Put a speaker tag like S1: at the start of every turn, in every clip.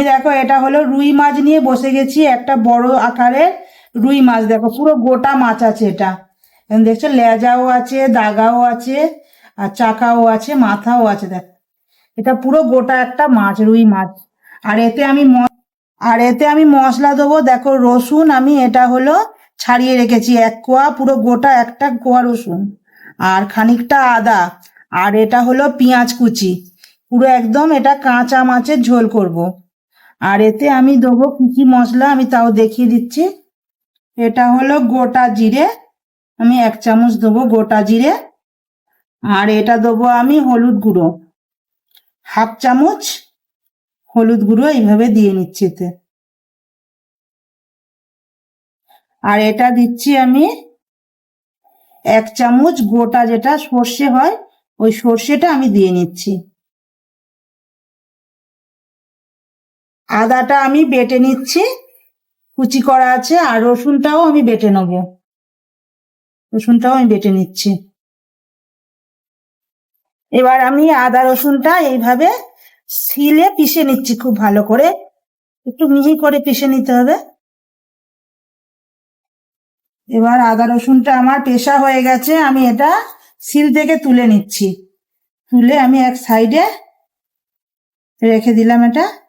S1: এই দেখো, এটা হলো রুই মাছ নিয়ে বসে গেছি একটা বড় আকারের রুই মাছ। দেখো, পুরো গোটা মাছ আছে এটা। দেখছ, লেজাও আছে, দাগাও আছে, আর চাকাও আছে, মাথাও আছে, দেখো। এটা পুরো গোটা একটা মাছ, রুই মাছ। আর এতে আমি আর এতে আমি মশলা দেবো, দেখো, রসুন আমি এটা হলো ছাড়িয়ে রেখেছি, এক কোয়া, পুরো গোটা একটা কোয়া রসুন। আর খানিকটা আদা, আর এটা হলো পেঁয়াজ কুচি। পুরো একদম এটা কাঁচা মাছের ঝোল করব। আর এতে আমি দেবো কি কি মশলা, আমি তাও দেখিয়ে দিচ্ছি। এটা হলো গোটা জিরে, আমি এক চামচ দেবো গোটা জিরে। আর এটা দেবো আমি হলুদ গুঁড়ো। হাফ চামচ হলুদ গুঁড়ো এইভাবে দিয়ে নিচ্ছি এতে। আর এটা দিচ্ছি আমি এক চামচ গোটা যেটা সর্ষে হয়, ওই সর্ষেটা আমি দিয়ে নিচ্ছি। আদাটা আমি বেটে নিচ্ছি। কুচি করা আছে আর রসুনটাও আমি বেটে নেব। রসুনটাও আমি বেটে নিচ্ছি। এবার আমি আদা রসুনটা এইভাবে শিলে পিষে নিচ্ছি খুব ভালো করে। একটু মিহি করে পিষে নিতে হবে। এবার আদা রসুনটা আমার পেশা হয়ে গেছে, আমি এটা শিল থেকে তুলে নিচ্ছি। তুলে আমি এক সাইডে রেখে দিলাম এটা।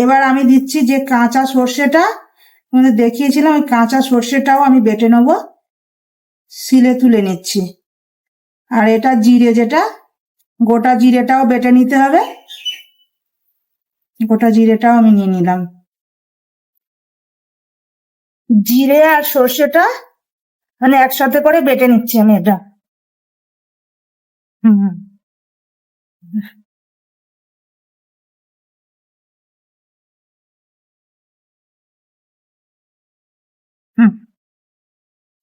S1: এবার আমি দিচ্ছি যে কাঁচা সর্ষেটা। তোমাদের দেখিয়েছিলাম, ওই কাঁচা সর্ষেটাও আমি বেটে নেব। শিলে তুলে নিচ্ছি। আর এটা জিরে যেটা, গোটা জিরেটাও বেটে নিতে হবে। গোটা জিরেটাও আমি নিয়ে নিলাম। জিরে আর সর্ষেটা মানে একসাথে করে বেটে নিচ্ছি আমি এটা। হুম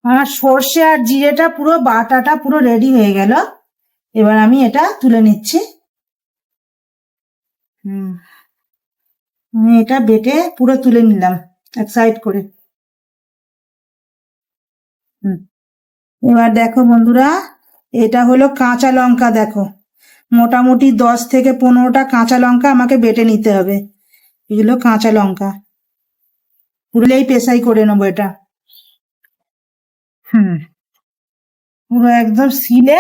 S1: আমার সর্ষে আর জিরেটা পুরো বাটাটা পুরো রেডি হয়ে গেল। এবার আমি এটা তুলে নিচ্ছি। হুম। আমি এটা বেটে পুরো তুলে নিলাম এক সাইড করে। হুম। এবার দেখো বন্ধুরা, এটা হলো কাঁচা লঙ্কা দেখো। মোটামুটি দশ থেকে পনেরোটা কাঁচা লঙ্কা আমাকে বেটে নিতে হবে। এগুলো কাঁচা লঙ্কা। পুরোলেই পেশাই করে নেব এটা। হুম। পুরো একদম শিলে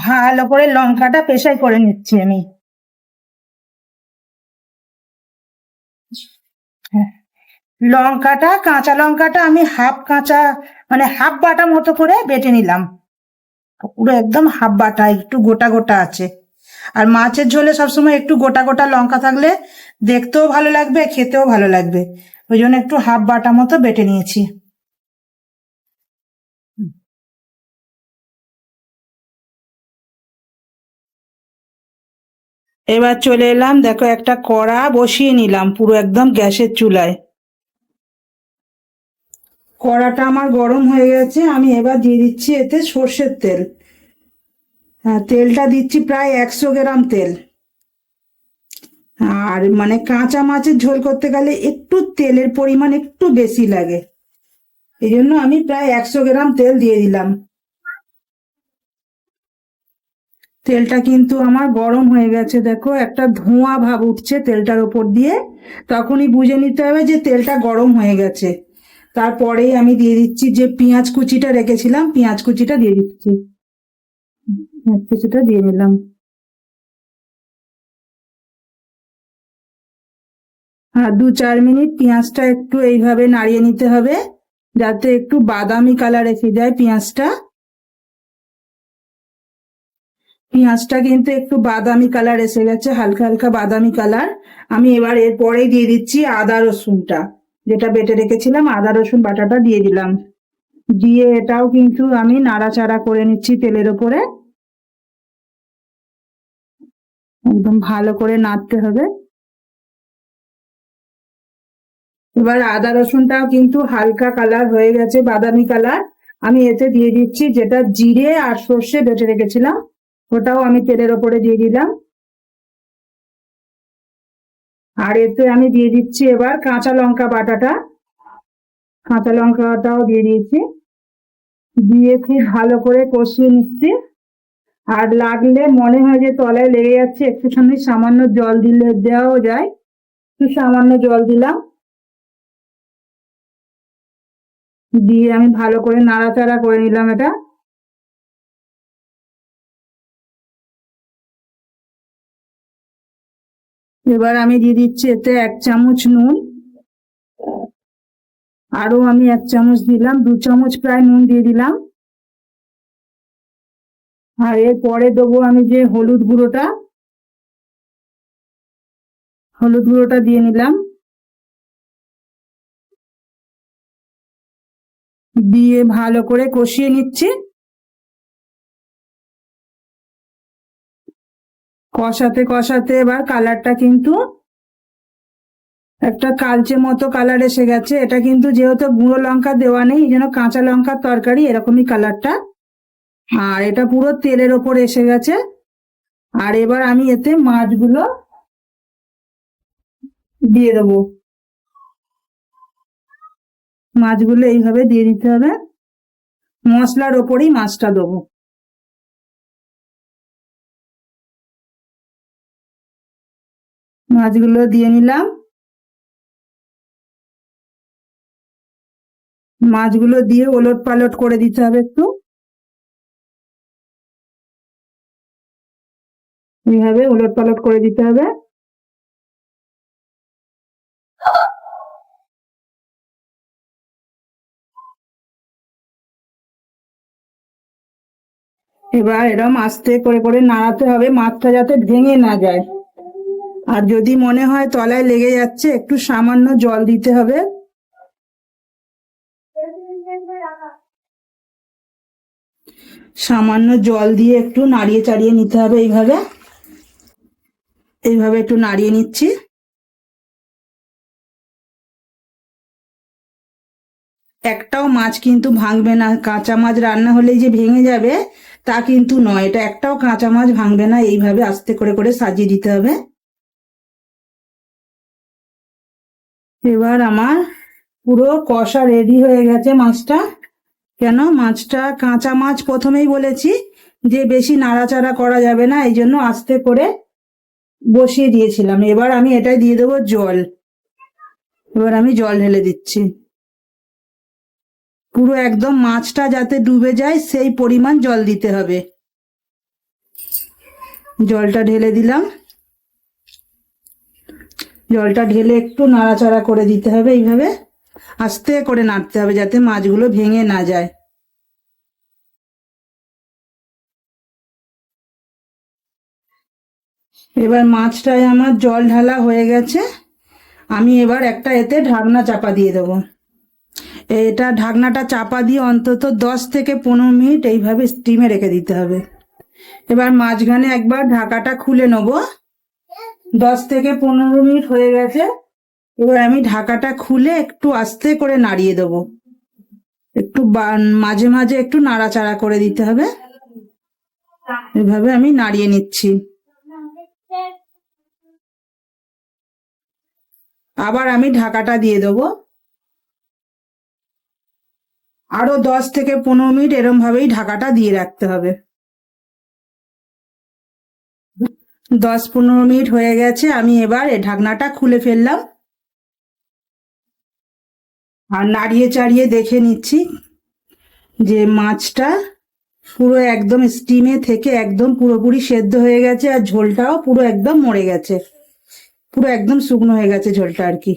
S1: ভালো করে লঙ্কাটা পেশাই করে নিচ্ছি আমি। হ্যাঁ। লঙ্কাটা, কাঁচা লঙ্কাটা আমি হাফ কাঁচা মানে হাফ বাটা মতো করে বেটে নিলাম। পুরো একদম হাফ বাটা, একটু গোটা গোটা আছে। আর মাছের ঝোলে সবসময় একটু গোটা গোটা লঙ্কা থাকলে দেখতেও ভালো লাগবে, খেতেও ভালো লাগবে। ওই জন্য একটু হাফ বাটা মতো বেটে নিয়েছি। এবার চলে এলাম, দেখো একটা কড়া বসিয়ে নিলাম পুরো একদম গ্যাসের চুলায়। কড়াটা আমার গরম হয়ে গেছে, আমি এবার দিয়ে দিচ্ছি এতে সর্ষের তেল। হ্যাঁ তেলটা দিচ্ছি প্রায় একশো গ্রাম তেল। আর মানে কাঁচা মাছের ঝোল করতে গেলে একটু তেলের পরিমাণ একটু বেশি লাগে। এই জন্য আমি প্রায় একশো গ্রাম তেল দিয়ে দিলাম। তেলটা কিন্তু আমার গরম হয়ে গেছে, দেখো। একটা ধোঁয়া ভাব উঠছে তেলটার উপর দিয়ে। তখনই বুঝে নিতে হবে যে তেলটা গরম হয়ে গেছে। তারপরেই আমি দিয়ে দিচ্ছি যে পেঁয়াজ কুচিটা রেখেছিলাম, পেঁয়াজ কুচিটা দিয়ে দিচ্ছি। পেঁয়াজ কুচিটা দিয়ে দিলাম। আর দু চার মিনিট পেঁয়াজটা একটু এইভাবে নাড়িয়ে নিতে হবে, যাতে একটু বাদামি কালার এসে যায় পেঁয়াজটা। পেঁয়াজটা কিন্তু একটু বাদামি কালার এসে গেছে, হালকা হালকা বাদামি কালার। আমি এবার এরপরেই দিয়ে দিচ্ছি আদা রসুনটা, যেটা বেটে রেখেছিলাম, আদা রসুন বাটাটা দিয়ে দিলাম। দিয়ে এটাও কিন্তু আমি নাড়াচাড়া করে নিচ্ছি তেলের ওপরে। একদম ভালো করে নাড়তে হবে। এবার আদা রসুনটাও কিন্তু হালকা কালার হয়ে গেছে, বাদামি কালার। আমি এতে দিয়ে দিচ্ছি যেটা জিরে আর সর্ষে বেটে রেখেছিলাম ওটাও আমি তেলের ওপরে দিয়ে দিলাম। আর এতে আমি দিয়ে দিচ্ছি এবার কাঁচা লঙ্কা বাটাটা। কাঁচা লঙ্কাটাও দিয়ে দিয়েছি। দিয়ে খুব ভালো করে কষিয়ে নিচ্ছি। আর লাগলে মনে হয় যে তলায় লেগে যাচ্ছে, একটুখানি সামান্য জল দিলে দেওয়াও যায়। একটু সামান্য জল দিলাম। দিয়ে আমি ভালো করে নাড়াচাড়া করে নিলাম এটা। এবার আমি দিয়ে দিচ্ছি এতে এক চামচ নুন। আরও আমি এক চামচ দিলাম, দু চামচ প্রায় নুন দিয়ে দিলাম। আর এরপরে দেবো আমি যে হলুদ গুঁড়োটা হলুদ গুঁড়োটা দিয়ে নিলাম। দিয়ে ভালো করে কষিয়ে নিচ্ছি। কষাতে কষাতে এবার কালারটা কিন্তু একটা কালচে মতো কালার এসে গেছে। এটা কিন্তু যেহেতু গুঁড়ো লঙ্কা দেওয়া নেই জন্য কাঁচা লঙ্কার তরকারি এরকমই কালারটা। আর এটা পুরো তেলের ওপর এসে গেছে। আর এবার আমি এতে মাছগুলো দিয়ে দেবো। মাছগুলো এইভাবে দিয়ে দিতে হবে। মশলার ওপরেই মাছটা দেবো। মাছগুলো দিয়ে নিলাম। মাছগুলো দিয়ে ওলট পালট করে দিতে হবে একটু। এইভাবে ওলট পালট করে দিতে হবে। এবার এরম আস্তে করে করে নাড়াতে হবে, মাছটা যাতে ভেঙে না যায়। আর যদি মনে হয় তলায় লেগে যাচ্ছে, একটু সামান্য জল দিতে হবে। সামান্য জল দিয়ে একটু নাড়িয়ে চাড়িয়ে নিতে হবে এইভাবে। এইভাবে একটু নাড়িয়ে নিচ্ছি। একটাও মাছ কিন্তু ভাঙবে না। কাঁচা মাছ রান্না হলেই যে ভেঙে যাবে, তা কিন্তু নয়। এটা একটাও কাঁচা মাছ ভাঙবে না। এইভাবে আস্তে করে করে সাজিয়ে দিতে হবে। এবার আমার পুরো কষা রেডি হয়ে গেছে মাছটা। কেন? মাছটা কাঁচা মাছ প্রথমেই বলেছি যে বেশি নাড়াচাড়া করা যাবে না, এই জন্য আস্তে করে বসিয়ে দিয়েছিলাম। এবার আমি এটাই দিয়ে দেবো জল। এবার আমি জল ঢেলে দিচ্ছি। পুরো একদম মাছটা যাতে ডুবে যায়, সেই পরিমাণ জল দিতে হবে। জলটা ঢেলে দিলাম। জলটা ঢেলে একটু নাড়াচাড়া করে দিতে হবে এইভাবে। আস্তে করে নাড়তে হবে যাতে মাছগুলো ভেঙে না যায়। এবার মাছটায় আমার জল ঢালা হয়ে গেছে। আমি এবার একটা এতে ঢাকনা চাপা দিয়ে দেবো। এটা ঢাকনাটা চাপা দিয়ে অন্তত দশ থেকে পনেরো মিনিট এইভাবে স্টিমে রেখে দিতে হবে। এবার মাঝখানে একবার ঢাকাটা খুলে নেব। দশ থেকে পনেরো মিনিট হয়ে গেছে, এবার আমি ঢাকাটা খুলে একটু আস্তে করে নাড়িয়ে দেবো। একটু মাঝে মাঝে একটু নাড়াচাড়া করে দিতে হবে। এভাবে আমি নাড়িয়ে নিচ্ছি। আবার আমি ঢাকাটা দিয়ে দেবো। আরও দশ থেকে পনেরো মিনিট এরম ভাবেই ঢাকাটা দিয়ে রাখতে হবে। দশ পনেরো মিনিট হয়ে গেছে, আমি এবার ঢাকনাটা খুলে ফেললাম। আর নাড়িয়ে চাড়িয়ে দেখে নিচ্ছি যে মাছটা পুরো একদম স্টিমে থেকে একদম পুরোপুরি সেদ্ধ হয়ে গেছে আর ঝোলটাও পুরো একদম মরে গেছে। পুরো একদম শুকনো হয়ে গেছে ঝোলটা আর কি।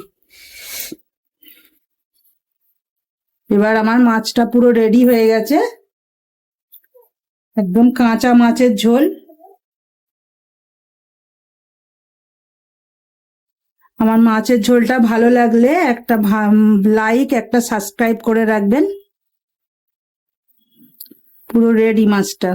S1: এবার আমার মাছটা পুরো রেডি হয়ে গেছে। একদম কাঁচা মাছের ঝোল। আমার মাছের ঝোলটা ভালো লাগলে একটা লাইক একটা সাবস্ক্রাইব করে রাখবেন। পুরো রেডি মাছটা।